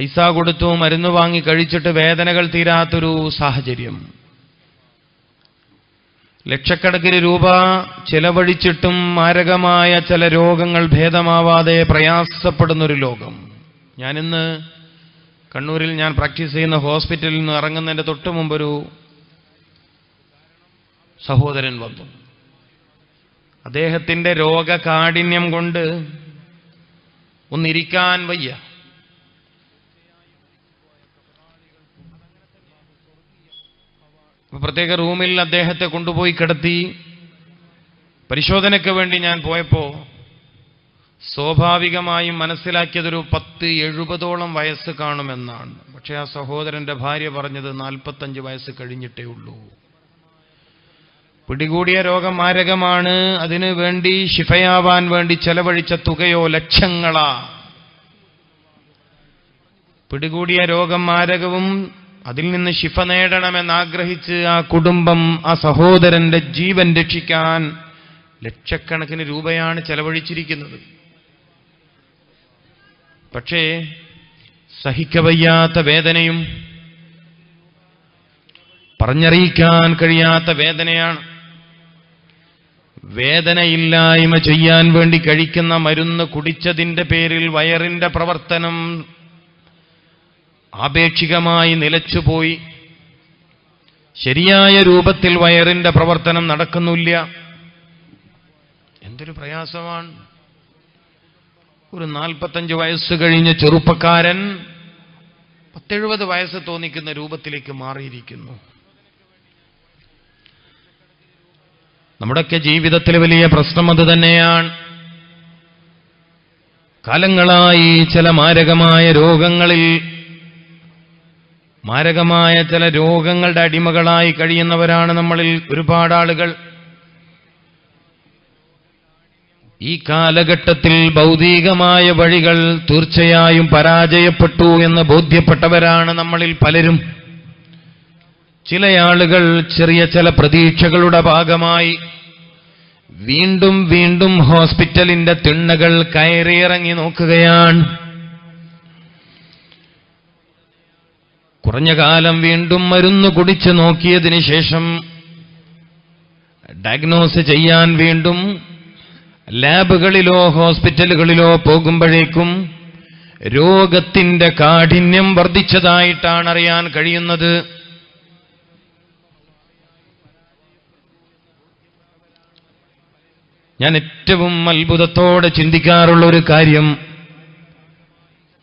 പൈസ കൊടുത്തു മരുന്ന് വാങ്ങി കഴിച്ചിട്ട് വേദനകൾ തീരാത്തൊരു സാഹചര്യം. ലക്ഷക്കണക്കിന് രൂപ ചെലവഴിച്ചിട്ടും മാരകമായ ചില രോഗങ്ങൾ ഭേദമാവാതെ പ്രയാസപ്പെടുന്നൊരു ലോകം. ഞാനിന്ന് കണ്ണൂരിൽ ഞാൻ പ്രാക്ടീസ് ചെയ്യുന്ന ഹോസ്പിറ്റലിൽ നിന്ന് ഇറങ്ങുന്നതിന്റെ തൊട്ട് മുമ്പൊരു സഹോദരൻ വന്നു. അദ്ദേഹത്തിന്റെ രോഗകാഠിന്യം കൊണ്ട് ഒന്നിരിക്കാൻ വയ്യ. അപ്പൊ പ്രത്യേക റൂമിൽ അദ്ദേഹത്തെ കൊണ്ടുപോയി കിടത്തി. പരിശോധനയ്ക്ക് വേണ്ടി ഞാൻ പോയപ്പോ സ്വാഭാവികമായും മനസ്സിലാക്കിയതൊരു പത്ത് എഴുപതോളം വയസ്സ് കാണുമെന്നാണ്. പക്ഷേ ആ സഹോദരന്റെ ഭാര്യ പറഞ്ഞത് നാൽപ്പത്തഞ്ച് വയസ്സ് കഴിഞ്ഞിട്ടേ ഉള്ളൂ. പിടികൂടിയ രോഗം മാരകമാണ് അതിനു വേണ്ടി ശിഫയാവാൻ വേണ്ടി ചെലവഴിച്ച തുകയോ ലക്ഷങ്ങളാ. പിടികൂടിയ രോഗം മാരകവും അതിൽ നിന്ന് ശിഫ നേടണമെന്നാഗ്രഹിച്ച് ആ കുടുംബം ആ സഹോദരന്റെ ജീവൻ രക്ഷിക്കാൻ ലക്ഷക്കണക്കിന് രൂപയാണ് ചെലവഴിച്ചിരിക്കുന്നത്. പക്ഷേ സഹിക്കവയ്യാത്ത വേദനയും പറഞ്ഞറിയിക്കാൻ കഴിയാത്ത വേദനയാണ്. വേദനയില്ലായ്മ ചെയ്യാൻ വേണ്ടി കഴിക്കുന്ന മരുന്ന് കുടിച്ചതിന്റെ പേരിൽ വയറിന്റെ പ്രവർത്തനം ആപേക്ഷികമായി നിലച്ചുപോയി. ശരിയായ രൂപത്തിൽ വയറിന്റെ പ്രവർത്തനം നടക്കുന്നില്ല. എന്തൊരു പ്രയാസമാണ്. ഒരു നാൽപ്പത്തഞ്ച് വയസ്സ് കഴിഞ്ഞ ചെറുപ്പക്കാരൻ പത്തെഴുപത് വയസ്സ് തോന്നിക്കുന്ന രൂപത്തിലേക്ക് മാറിയിരിക്കുന്നു. നമ്മുടെയൊക്കെ ജീവിതത്തിൽ വലിയ പ്രശ്നം അത് തന്നെയാണ്. കാലങ്ങളായി ചില മാരകമായ രോഗങ്ങളിൽ മാരകമായ ചില രോഗങ്ങളുടെ അടിമകളായി കഴിയുന്നവരാണ് നമ്മളിൽ ഒരുപാട് ആളുകൾ. ഈ കാലഘട്ടത്തിൽ ഭൗതികമായ വഴികൾ തീർച്ചയായും പരാജയപ്പെട്ടു എന്ന് ബോധ്യപ്പെട്ടവരാണ് നമ്മളിൽ പലരും. ചില ആളുകൾ ചെറിയ ചില പ്രതീക്ഷകളുടെ ഭാഗമായി വീണ്ടും വീണ്ടും ഹോസ്പിറ്റലിന്റെ തിണ്ണകൾ കയറിയിറങ്ങി നോക്കുകയാണ്. കുറഞ്ഞ കാലം വീണ്ടും മരുന്ന് കുടിച്ച് നോക്കിയതിന് ശേഷം ഡയഗ്നോസ് ചെയ്യാൻ വീണ്ടും ലാബുകളിലോ ഹോസ്പിറ്റലുകളിലോ പോകുമ്പോഴേക്കും രോഗത്തിന്റെ കാഠിന്യം വർദ്ധിച്ചതായിട്ടാണ് അറിയാൻ കഴിയുന്നത്. ഞാൻ ഏറ്റവും അത്ഭുതത്തോടെ ചിന്തിക്കാറുള്ള ഒരു കാര്യം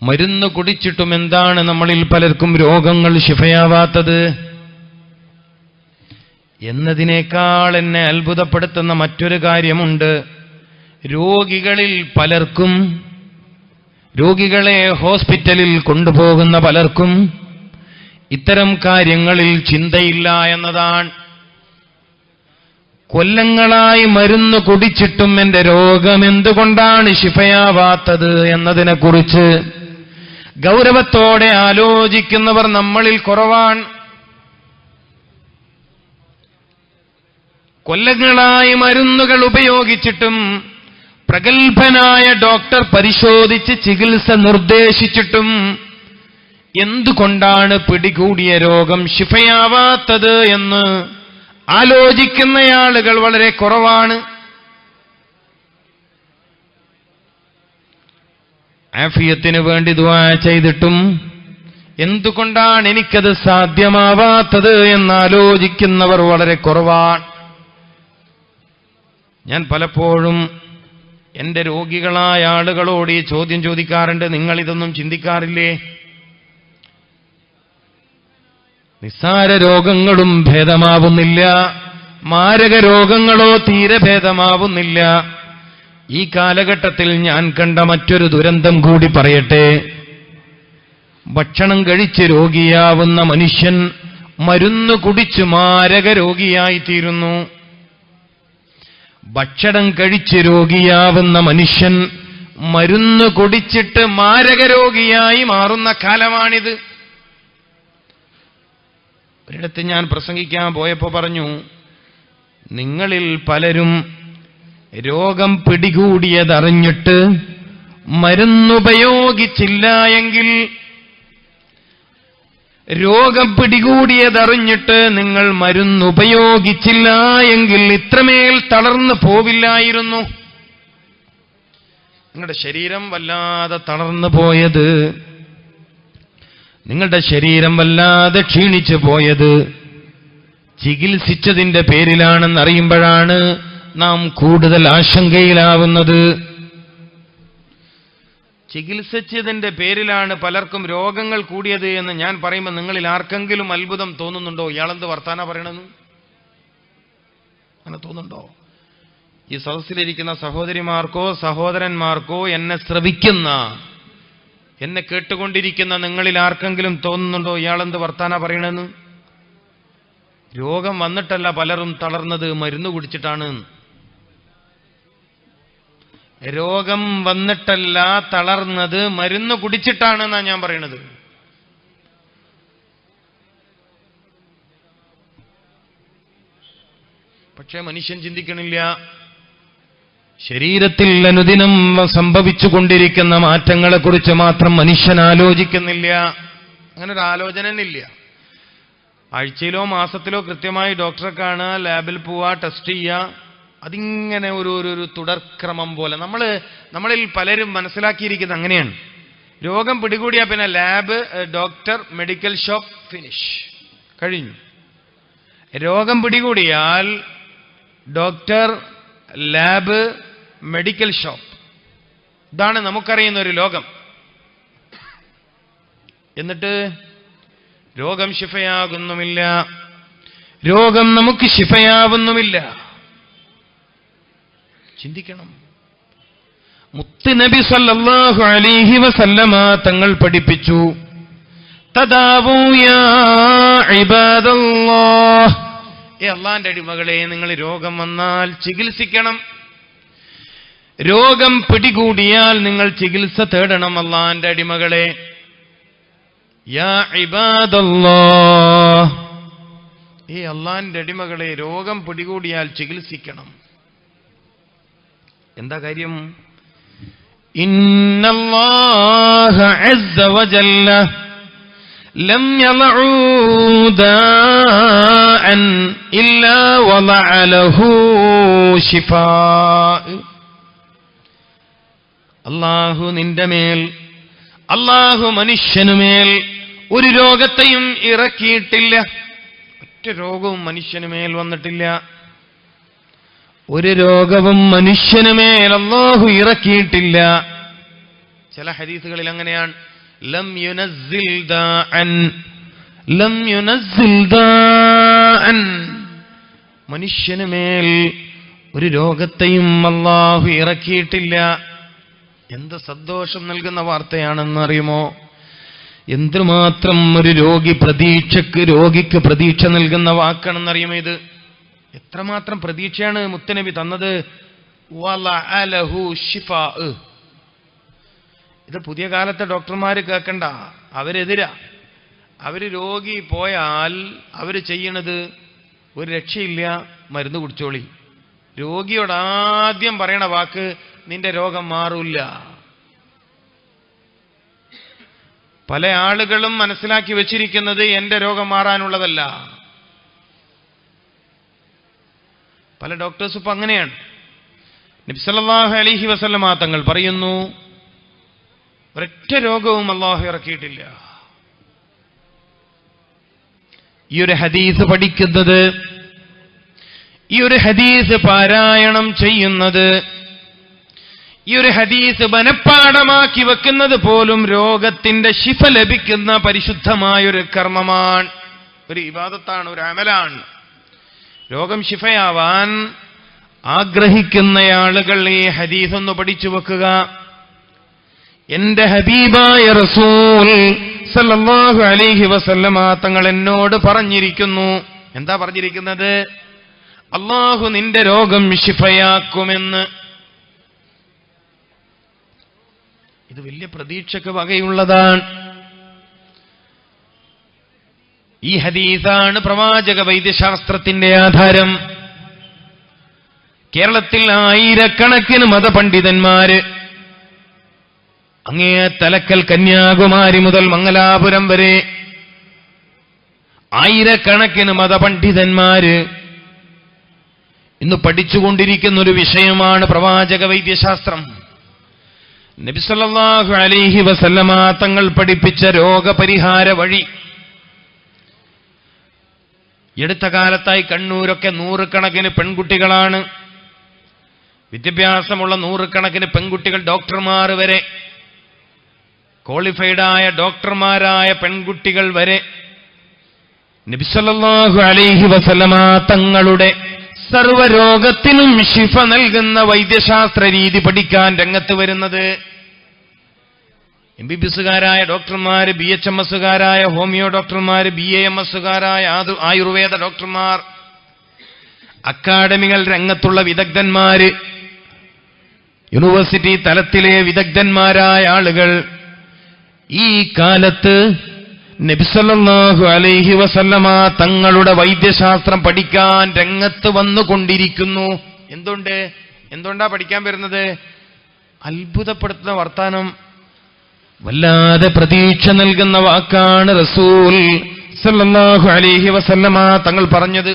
മരുന്ന് കുടിച്ചിട്ടും എന്താണ് നമ്മളിൽ പലർക്കും രോഗങ്ങൾ ശിഫയാവാത്തത്? എന്നതിനേക്കാൾ എന്നെ അത്ഭുതപ്പെടുത്തുന്ന മറ്റൊരു കാര്യമുണ്ട്. രോഗികളിൽ പലർക്കും രോഗികളെ ഹോസ്പിറ്റലിൽ കൊണ്ടുപോകുന്ന പലർക്കും ഇത്തരം കാര്യങ്ങളിൽ ചിന്തയില്ല എന്നതാണ്. കൊല്ലങ്ങളായി മരുന്ന് കുടിച്ചിട്ടും എന്റെ രോഗം എന്തുകൊണ്ടാണ് ശിഫയാവാത്തത് എന്നതിനെക്കുറിച്ച് ഗൗരവത്തോടെ ആലോചിക്കുന്നവർ നമ്മളിൽ കുറവാണ്. കൊല്ലങ്ങളായി മരുന്നുകൾ ഉപയോഗിച്ചിട്ടും പ്രഗത്ഭനായ ഡോക്ടർ പരിശോധിച്ച് ചികിത്സ നിർദ്ദേശിച്ചിട്ടും എന്തുകൊണ്ടാണ് പിടികൂടിയ രോഗം ശിഫയാവാത്തത് എന്ന് ആലോചിക്കുന്നയാളുകൾ വളരെ കുറവാണ്. ആഫിയത്തിന് വേണ്ടി ദുആ ചെയ്തിട്ടും എന്തുകൊണ്ടാണ് എനിക്കത് സാധ്യമാവാത്തത് എന്നാലോചിക്കുന്നവർ വളരെ കുറവാണ്. ഞാൻ പലപ്പോഴും എന്റെ രോഗികളായ ആളുകളോട് ഈ ചോദ്യം ചോദിക്കാറുണ്ട് നിങ്ങൾ ഇതൊന്നും ചിന്തിക്കാറില്ലേ? നിസ്സാര രോഗങ്ങളും ഭേദമാവുന്നില്ല മാരക രോഗങ്ങളോ തീരെ ഭേദമാവുന്നില്ല. ഈ കാലഘട്ടത്തിൽ ഞാൻ കണ്ട മറ്റൊരു ദുരന്തം കൂടി പറയട്ടെ. ഭക്ഷണം കഴിച്ച് രോഗിയാവുന്ന മനുഷ്യൻ മരുന്ന് കുടിച്ച് മാരക രോഗിയായിത്തീരുന്നു. ഭക്ഷണം കഴിച്ച് രോഗിയാവുന്ന മനുഷ്യൻ മരുന്ന് കുടിച്ചിട്ട് മാരക രോഗിയായി മാറുന്ന കാലമാണിത്. ഒരിടത്ത് ഞാൻ പ്രസംഗിക്കാൻ പോയപ്പോ പറഞ്ഞു നിങ്ങളിൽ പലരും രോഗം പിടികൂടിയതറിഞ്ഞിട്ട് മരുന്നുപയോഗിച്ചില്ല എങ്കിൽ രോഗം പിടികൂടിയതറിഞ്ഞിട്ട് നിങ്ങൾ മരുന്നുപയോഗിച്ചില്ല എങ്കിൽ ഇത്രമേൽ തളർന്നു പോവില്ലായിരുന്നു. നിങ്ങളുടെ ശരീരം വല്ലാതെ തളർന്നു പോയത്. നിങ്ങളുടെ ശരീരം വല്ലാതെ ക്ഷീണിച്ചു പോയത്. ചികിത്സിച്ചതിന്റെ പേരിലാണെന്നറിയുമ്പോഴാണ് നാം കൂടുതൽ ആശങ്കയിലാവുന്നത്. ചികിത്സിച്ചതിന്റെ പേരിലാണ് പലർക്കും രോഗങ്ങൾ കൂടിയത് എന്ന് ഞാൻ പറയുമ്പോൾ നിങ്ങളിൽ ആർക്കെങ്കിലും അത്ഭുതം തോന്നുന്നുണ്ടോ? ഇയാളെന്ത് വർത്താന പറയണമെന്ന് അങ്ങനെ തോന്നുന്നുണ്ടോ? ഈ സദസ്സിലിരിക്കുന്ന സഹോദരിമാർക്കോ സഹോദരന്മാർക്കോ എന്നെ ശ്രവിക്കുന്ന എന്നെ കേട്ടുകൊണ്ടിരിക്കുന്ന നിങ്ങളിൽ ആർക്കെങ്കിലും തോന്നുന്നുണ്ടോ? ഇയാളെന്ത് വർത്താന പറയണമെന്ന് രോഗം വന്നിട്ടല്ല പലരും തളർന്നത് മരുന്ന് കുടിച്ചിട്ടാണ്. രോഗം വന്നിട്ടല്ല തളർന്നത് മരുന്ന് കുടിച്ചിട്ടാണ് എന്നാ ഞാൻ പറയണത്. പക്ഷേ മനുഷ്യൻ ചിന്തിക്കണില്ല. ശരീരത്തിൽ അനുദിനം സംഭവിച്ചുകൊണ്ടിരിക്കുന്ന മാറ്റങ്ങളെക്കുറിച്ച് മാത്രം മനുഷ്യൻ ആലോചിക്കുന്നില്ല. അങ്ങനെ ഒരു ആലോചന ഇല്ല ആഴ്ചയിലോ മാസത്തിലോ കൃത്യമായി ഡോക്ടറെ കാണുക ലാബിൽ പോവുക ടെസ്റ്റ് ചെയ്യുക അതിങ്ങനെ ഒരു ഒരു തുടർക്രമം പോലെ. നമ്മൾ നമ്മളിൽ പലരും മനസ്സിലാക്കിയിരിക്കുന്നത് അങ്ങനെയാണ്. രോഗം പിടികൂടിയാൽ പിന്നെ lab doctor medical shop finish. കഴിഞ്ഞു. രോഗം പിടികൂടിയാൽ ഡോക്ടർ ലാബ് മെഡിക്കൽ ഷോപ്പ്. ഇതാണ് നമുക്കറിയുന്ന ഒരു ലോകം. എന്നിട്ട് രോഗം ശിഫയാകുന്നുമില്ല. രോഗം നമുക്ക് ശിഫയാവുന്നുമില്ല. ചിന്തിക്കണം. മുത്ത് നബി സല്ലല്ലാഹു അലൈഹി വസല്ലമ തങ്ങൾ പഠിപ്പിച്ചു. യാ ഇബാദല്ലാഹ്. ഏ അള്ളാന്റെ അടിമകളെ നിങ്ങൾ രോഗം വന്നാൽ ചികിത്സിക്കണം. രോഗം പിടികൂടിയാൽ നിങ്ങൾ ചികിത്സ തേടണം അള്ളാന്റെ അടിമകളെ. യാ ഏ അള്ളാന്റെ അടിമകളെ രോഗം പിടികൂടിയാൽ ചികിത്സിക്കണം. എന്താ കാര്യം? വജല്ല ലം യളഉ ദാഅൻ ഇല്ലാ വളഅ ലഹു ശിഫാ. അല്ലാഹു നിന്റെ മേൽ അല്ലാഹു മനുഷ്യനുമേൽ ഒരു രോഗത്തെയും ഇറക്കിയിട്ടില്ല. ഒറ്റ രോഗവും മനുഷ്യനുമേൽ വന്നിട്ടില്ല. ഒരു രോഗവും മനുഷ്യനുമേൽ അള്ളാഹു ഇറക്കിയിട്ടില്ല. ചില ഹദീസുകളിൽ അങ്ങനെയാണ്. ലം ലം ദാഅൻ. മനുഷ്യനുമേൽ ഒരു രോഗത്തെയും അള്ളാഹു ഇറക്കിയിട്ടില്ല. എന്ത് സന്തോഷം നൽകുന്ന വാർത്തയാണെന്ന് അറിയുമോ? എന്തുമാത്രം ഒരു രോഗി പ്രതീക്ഷക്ക് രോഗിക്ക് പ്രതീക്ഷ നൽകുന്ന വാക്കാണെന്നറിയുമോ ഇത്? എത്രമാത്രം പ്രതീക്ഷയാണ് മുത്തനബി തന്നത്. ഇത് പുതിയ കാലത്തെ ഡോക്ടർമാർ കേൾക്കണ്ട അവരെതിരാ. അവർ രോഗി പോയാൽ അവർ ചെയ്യണത് ഒരു രക്ഷയില്ല മരുന്ന് കുടിച്ചോളി. രോഗിയോട് ആദ്യം പറയണ വാക്ക് നിന്റെ രോഗം മാറൂല്ല. പല ആളുകളും മനസ്സിലാക്കി വെച്ചിരിക്കുന്നത് എന്റെ രോഗം മാറാനുള്ളതല്ല. പല ഡോക്ടേഴ്സ് ഇപ്പൊ അങ്ങനെയാണ്. നബ്സല്ലാഹു അലിഹി വസല്ലമ തങ്ങൾ പറയുന്നു ഒരൊറ്റ രോഗവും അള്ളാഹു ഇറക്കിയിട്ടില്ല. ഈ ഒരു ഹദീസ് പഠിക്കുന്നത് ഈ ഒരു ഹദീസ് പാരായണം ചെയ്യുന്നത് ഈ ഒരു ഹദീസ് വനപ്പാടമാക്കി വെക്കുന്നത് പോലും രോഗത്തിന്റെ ശിഫ ലഭിക്കുന്ന പരിശുദ്ധമായൊരു കർമ്മമാണ്. ഒരു ഇബാദത്താണ് ഒരു അമലാണ്. രോഗം ശിഫയാവാൻ ആഗ്രഹിക്കുന്നയാളുകൾ ഈ ഹദീസൊന്ന് പഠിച്ചു വെക്കുക. എന്റെ ഹബീബായ റസൂൽ സല്ലാഹു അലിഹി വസല്ലമ തങ്ങൾ എന്നോട് പറഞ്ഞിരിക്കുന്നു. എന്താ പറഞ്ഞിരിക്കുന്നത്? അള്ളാഹു നിന്റെ രോഗം ശിഫയാക്കുമെന്ന്. ഇത് വലിയ പ്രതീക്ഷക്ക് വകയുള്ളതാണ്. ഈ ഹദീസാണ് പ്രവാചക വൈദ്യശാസ്ത്രത്തിന്റെ ആധാരം. കേരളത്തിൽ ആയിരക്കണക്കിന് മതപണ്ഡിതന്മാര് അങ്ങേ തലക്കൽ കന്യാകുമാരി മുതൽ മംഗലാപുരം വരെ ആയിരക്കണക്കിന് മതപണ്ഡിതന്മാര് ഇന്ന് പഠിച്ചുകൊണ്ടിരിക്കുന്ന ഒരു വിഷയമാണ് പ്രവാചക വൈദ്യശാസ്ത്രം. നബിസല്ലാഹു അലൈഹി വസല്ലമാ തങ്ങൾ പഠിപ്പിച്ച രോഗപരിഹാര വഴി ഈ അടുത്ത കാലത്തായി കണ്ണൂരൊക്കെ നൂറുകണക്കിന് പെൺകുട്ടികളാണ്. വിദ്യാഭ്യാസമുള്ള നൂറുകണക്കിന് പെൺകുട്ടികൾ ഡോക്ടർമാർ വരെ. ക്വാളിഫൈഡായ ഡോക്ടർമാരായ പെൺകുട്ടികൾ വരെ. നബിസല്ലാഹു അലൈഹി വസല്ലമ തങ്ങളുടെ സർവരോഗത്തിനും ശിഫ നൽകുന്ന വൈദ്യശാസ്ത്ര രീതി പഠിക്കാൻ രംഗത്ത് വരുന്നത്. എം ബി ബി എസുകാരായ ഡോക്ടർമാർ ബി എച്ച് എം എസുകാരായ ഹോമിയോ ഡോക്ടർമാർ ബി എ എം എസുകാരായ ആയുർവേദ ഡോക്ടർമാർ അക്കാഡമികൾ രംഗത്തുള്ള വിദഗ്ധന്മാര് യൂണിവേഴ്സിറ്റി തലത്തിലെ വിദഗ്ധന്മാരായ ആളുകൾ ഈ കാലത്ത് നബിസല്ലാഹു അലൈഹി വസല്ലമ തങ്ങളുടെ വൈദ്യശാസ്ത്രം പഠിക്കാൻ രംഗത്ത് വന്നുകൊണ്ടിരിക്കുന്നു. എന്തുണ്ട്? എന്തുകൊണ്ടാ പഠിക്കാൻ വരുന്നത്? അത്ഭുതപ്പെടുത്തുന്ന വർത്താനം. വല്ലാതെ പ്രതീക്ഷ നൽകുന്ന വാക്കാണ് റസൂൽ സല്ലല്ലാഹു അലൈഹി വസല്ലമ തങ്ങൾ പറഞ്ഞത്.